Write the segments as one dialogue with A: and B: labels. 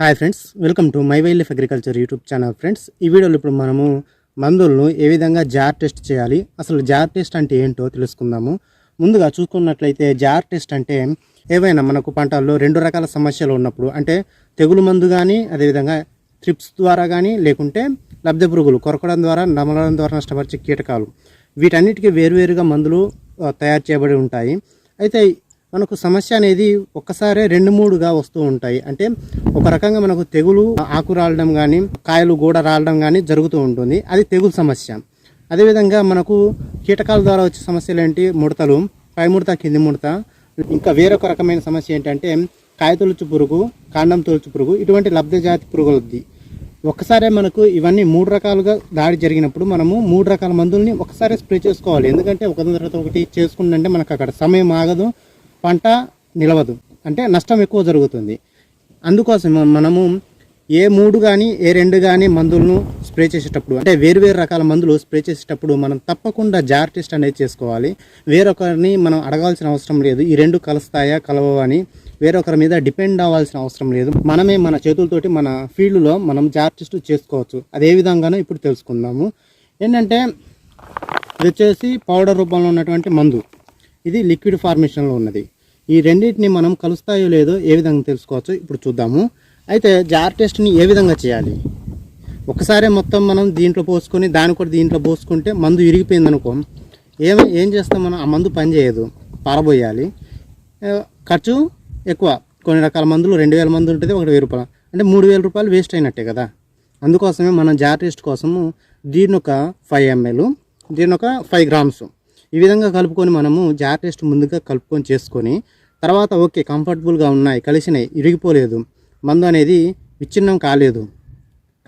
A: Hi friends welcome to my wild agriculture YouTube channel friends ఈ వీడియోలో ఇప్పుడు మనము మందులను ఏ విధంగా జార్ టెస్ట్ చేయాలి అసలు జార్ టెస్ట్ అంటే ఏంటో తెలుసుకుందాము. ముందుగా చూసుకున్నట్లయితే జార్ టెస్ట్ అంటే ఏవైనా మనకు పంటల్లో రెండు రకాల సమస్యలు ఉన్నప్పుడు అంటే తెగులు మందు కానీ అదేవిధంగా త్రిప్స్ ద్వారా కానీ లేకుంటే లబ్ధ పురుగులు కొరకడం ద్వారా నమలడం ద్వారా నష్టపరిచే కీటకాలు. వీటన్నిటికీ వేరువేరుగా మందులు తయారు చేయబడి ఉంటాయి. అయితే మనకు సమస్య అనేది ఒక్కసారే రెండు మూడుగా వస్తూ ఉంటాయి. అంటే ఒక రకంగా మనకు తెగులు ఆకు రాలడం కానీ కాయలు గూడ రాలడం కానీ జరుగుతూ ఉంటుంది. అది తెగులు సమస్య. అదేవిధంగా మనకు కీటకాల ద్వారా వచ్చే సమస్యలు ఏంటి? ముడతలు పై ముడత కింది ముడత. ఇంకా వేరొక రకమైన సమస్య ఏంటంటే కాయ తొలుచు పురుగు కాండం తొలుచు పురుగు ఇటువంటి లబ్ధ జాతి పురుగులది ఒక్కసారే మనకు ఇవన్నీ మూడు రకాలుగా దాడి జరిగినప్పుడు మనము మూడు రకాల మందుల్ని ఒకసారి స్ప్రే చేసుకోవాలి. ఎందుకంటే ఒక తర్వాత ఒకటి చేసుకుంటే మనకు అక్కడ సమయం ఆగదు. పంట నిలవదు. అంటే నష్టం ఎక్కువ జరుగుతుంది. అందుకోసం మనము ఏ మూడు కానీ ఏ రెండు కానీ మందులను స్ప్రే చేసేటప్పుడు అంటే వేరు వేరు రకాల మందులు స్ప్రే చేసేటప్పుడు మనం తప్పకుండా జార్ టెస్ట్ అనేది చేసుకోవాలి. వేరొకరిని మనం అడగాల్సిన అవసరం లేదు. ఈ రెండు కలుస్తాయా కలవవా అని వేరొకరి మీద డిపెండ్ అవ్వాల్సిన అవసరం లేదు. మనమే మన చేతులతోటి మన ఫీల్డ్లో మనం జార్ టెస్ట్ చేసుకోవచ్చు. అదే విధంగానూ ఇప్పుడు తెలుసుకుందాము. ఏంటంటే ఇది వచ్చేసి పౌడర్ రూపంలో ఉన్నటువంటి మందు. ఇది లిక్విడ్ ఫార్మేషన్లో ఉన్నది. ఈ రెండింటిని మనం కలుస్తాయో లేదో ఏ విధంగా తెలుసుకోవచ్చు ఇప్పుడు చూద్దాము. అయితే జార్ టెస్ట్ని ఏ విధంగా చేయాలి? ఒకసారి మొత్తం మనం దీంట్లో పోసుకొని దాని కూడా దీంట్లో పోసుకుంటే మందు ఇరిగిపోయింది అనుకో ఏం ఏం చేస్తాం మనం? ఆ మందు పనిచేయదు పారబోయాలి. ఖర్చు ఎక్కువ. కొన్ని రకాల మందులు రెండు వేల మందు ఉంటుంది ఒకటి వెయ్యి రూపాయలు. అంటే మూడు వేల రూపాయలు వేస్ట్ అయినట్టే కదా. అందుకోసమే మనం జార్ టెస్ట్ కోసము దీని ఒక ఫైవ్ ఎంఎల్ దీని ఒక ఫైవ్ గ్రామ్స్ ఈ విధంగా కలుపుకొని మనము జార్ టెస్ట్ ముందుగా కలుపుకొని చేసుకొని తర్వాత ఓకే కంఫర్టబుల్గా ఉన్నాయి కలిసినాయి ఇరిగిపోలేదు మందు అనేది విచ్ఛిన్నం కాలేదు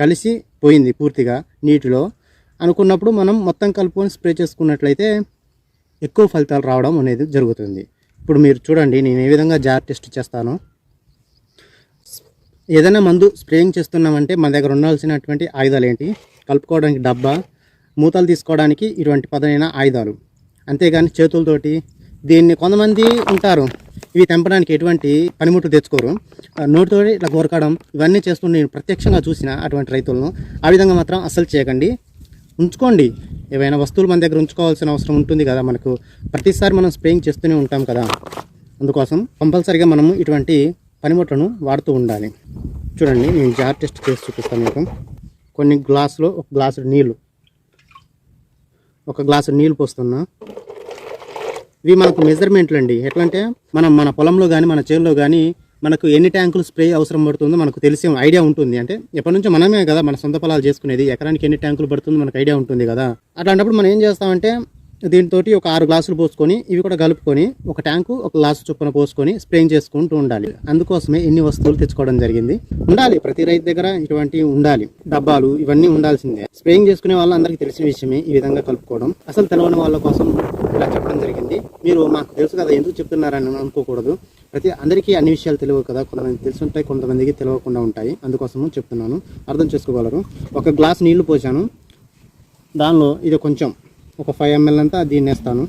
A: కలిసి పోయింది పూర్తిగా నీటిలో అనుకున్నప్పుడు మనం మొత్తం కలుపుకొని స్ప్రే చేసుకున్నట్లయితే ఎక్కువ ఫలితాలు రావడం అనేది జరుగుతుంది. ఇప్పుడు మీరు చూడండి నేను ఏ విధంగా జార్ టెస్ట్ చేస్తాను. ఏదైనా మందు స్ప్రేయింగ్ చేస్తున్నామంటే మన దగ్గర ఉండాల్సినటువంటి ఆయుధాలు ఏంటి? కలుపుకోవడానికి డబ్బా మూతలు తీసుకోవడానికి ఇటువంటి పదనైన ఆయుధాలు. అంతేగాని చేతులతోటి దీన్ని కొంతమంది ఉంటారు. ఇవి తెంపడానికి ఎటువంటి పనిముట్లు తెచ్చుకోరు. నోటితో ఇలా ఇట్లా కోరకడం ఇవన్నీ చేస్తుంటే నేను ప్రత్యక్షంగా చూసిన అటువంటి రైతులను ఆ విధంగా మాత్రం అస్సలు చేయకండి. ఉంచుకోండి. ఏవైనా వస్తువులు మన దగ్గర ఉంచుకోవాల్సిన అవసరం ఉంటుంది కదా మనకు. ప్రతిసారి మనం స్ప్రేయింగ్ చేస్తూనే ఉంటాం కదా. అందుకోసం కంపల్సరీగా మనము ఇటువంటి పనిముట్లను వాడుతూ ఉండాలి. చూడండి నేను జార్ టెస్ట్ చేసి చూపిస్తాను మీకు. కొన్ని గ్లాసులో ఒక గ్లాసు నీళ్ళు ఒక గ్లాసు నీళ్ళు పోస్తున్నా. ఇవి మనకు మెజర్మెంట్లు అండి. ఎట్లా అంటే మనం మన పొలంలో కానీ మన చేనులో కానీ మనకు ఎన్ని ట్యాంకులు స్ప్రే అవసరం పడుతుందో మనకు తెలిసే ఐడియా ఉంటుంది. అంటే ఎప్పటి నుంచో మనమే కదా మన సొంత పొలాలు చేసుకునేది. ఎకరానికి ఎన్ని ట్యాంకులు పడుతుందో మనకు ఐడియా ఉంటుంది కదా. అట్లాంటప్పుడు మనం ఏం చేస్తామంటే దీంతో ఒక ఆరు గ్లాసులు పోసుకొని ఇవి కూడా కలుపుకొని ఒక ట్యాంకు ఒక గ్లాసు చొప్పున పోసుకొని స్ప్రేయింగ్ చేసుకుంటూ ఉండాలి. అందుకోసమే ఇన్ని వస్తువులు తెచ్చుకోవడం జరిగింది. ఉండాలి ప్రతి రైతు దగ్గర ఇటువంటివి ఉండాలి. డబ్బాలు ఇవన్నీ ఉండాల్సిందే. స్ప్రేయింగ్ చేసుకునే వాళ్ళందరికీ తెలిసిన విషయమే ఈ విధంగా కలుపుకోవడం. అసలు తెలవని వాళ్ళ కోసం ఇలా చెప్పడం జరిగింది. మీరు మాకు తెలుసు కదా ఎందుకు చెప్తున్నారని అనుకోకూడదు. ప్రతి అందరికీ అన్ని విషయాలు తెలియవు కదా కొంతమంది తెలిసి ఉంటాయి కొంతమందికి తెలియకుండా ఉంటాయి. అందుకోసము చెప్తున్నాను. అర్థం చేసుకోగలరు. ఒక గ్లాస్ నీళ్ళు పోసాను. దానిలో ఇది కొంచెం ఒక ఫైవ్ ఎంఎల్ అంతా దీన్ని వేస్తాను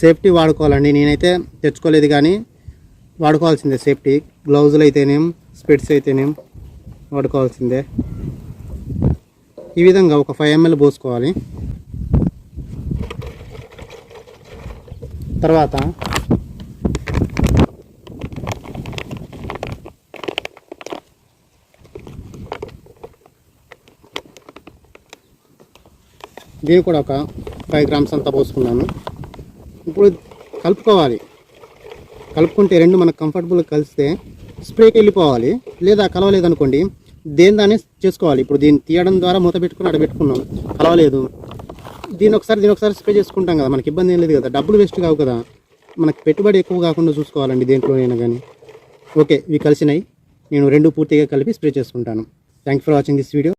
A: సేఫ్టీ వాడుకోవాలండి. నేనైతే తెచ్చుకోలేదు కానీ వాడుకోవాల్సిందే సేఫ్టీ. గ్లౌజులు అయితేనేం స్పెట్స్ అయితేనేం వాడుకోవాల్సిందే. ఈ విధంగా ఒక ఫైవ్ ఎంఎల్ పోసుకోవాలి. తర్వాత దీన్ని కూడా ఒక ఫైవ్ గ్రామ్స్ అంతా పోసుకున్నాను. ఇప్పుడు కలుపుకోవాలి. కలుపుకుంటే రెండు మనకు కంఫర్టబుల్గా కలిస్తే స్ప్రేకి వెళ్ళిపోవాలి. లేదా కలవలేదు అనుకోండి దేని దాన్ని చేసుకోవాలి. ఇప్పుడు దీన్ని తీయడం ద్వారా మూత పెట్టుకుని అక్కడ పెట్టుకున్నాం. కలవలేదు. దీని ఒకసారి దీని ఒకసారి స్ప్రే చేసుకుంటాం కదా. మనకి ఇబ్బంది ఏం లేదు కదా. డబ్బులు వేస్ట్ కావు కదా. మనకి పెట్టుబడి ఎక్కువ కాకుండా చూసుకోవాలండి దేంట్లోనైనా కానీ. ఓకే ఇవి కలిసినాయి. నేను రెండు పూర్తిగా కలిపి స్ప్రే చేసుకుంటాను. Thank for watching this video